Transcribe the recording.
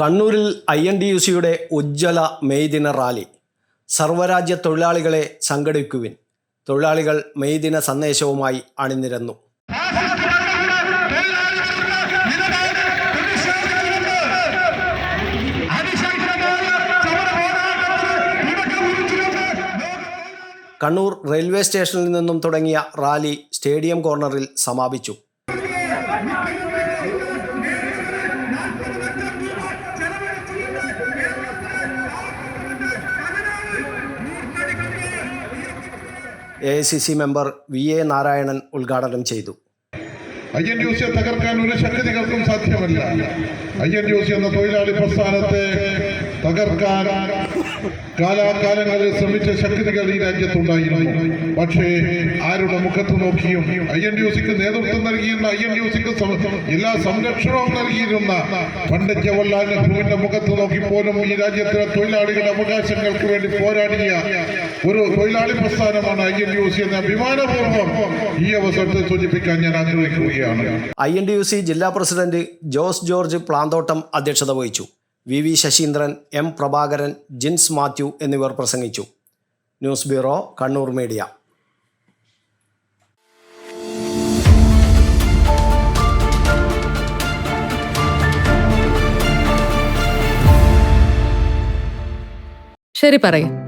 കണ്ണൂരിൽ I N D U സിയുടെ ഉജ്ജ്വല May ദിന റാലി. സർവരാജ്യ തൊഴിലാളികളെ സംഘടിക്കുവിൻ തൊഴിലാളികൾ മെയ് ദിന സന്ദേശവുമായി അണിനിരന്നു. കണ്ണൂർ റെയിൽവേ സ്റ്റേഷനിൽ നിന്നും തുടങ്ങിയ റാലി സ്റ്റേഡിയം കോർണറിൽ സമാപിച്ചു. A I C C member V A Narayanan ഉദ്ഘാടനം ചെയ്തു. ഐ എൻ യു തകർക്കാൻ ഒരു ശക്തികൾക്കും സാധ്യമല്ല. എൻ യു എന്ന തൊഴിലാളി പ്രസ്ഥാനത്തെ തകർക്കാൻ കാലാകാലങ്ങളിൽ ശ്രമിച്ച ശക്തികൾ ഈ രാജ്യത്തുണ്ടായിരുന്നു. പക്ഷേ ആരുടെ മുഖത്ത് നോക്കിയും ഐ എൻ ഡി നേതൃത്വം നൽകിയിരുന്ന ഐ എൻ യു സിക്ക് എല്ലാ സംരക്ഷണവും നൽകിയിരുന്ന പണ്ഡിറ്റ് ജവഹർലാൽ നെഹ്റുവിന്റെ മുഖത്ത് നോക്കി പോലും ഈ രാജ്യത്തിലെ തൊഴിലാളികളുടെ അവകാശങ്ങൾക്ക് വേണ്ടി പോരാടിയ ഒരു തൊഴിലാളി പ്രസ്ഥാനമാണ് ഐ എൻ യു സി എന്ന അഭിമാനപൂർവം ഈ അവസരത്തെ സൂചിപ്പിക്കാൻ ഞാൻ ആഗ്രഹിക്കുകയാണ്. I N D U C ജില്ലാ പ്രസിഡന്റ് ജോസ് ജോർജ് പ്ലാന്തോട്ടം അധ്യക്ഷത വഹിച്ചു. V V Saseendran M Prabhakaran Jins Mathew എന്നിവർ പ്രസംഗിച്ചു. News bureau Kannur media. ശരി പറയ്.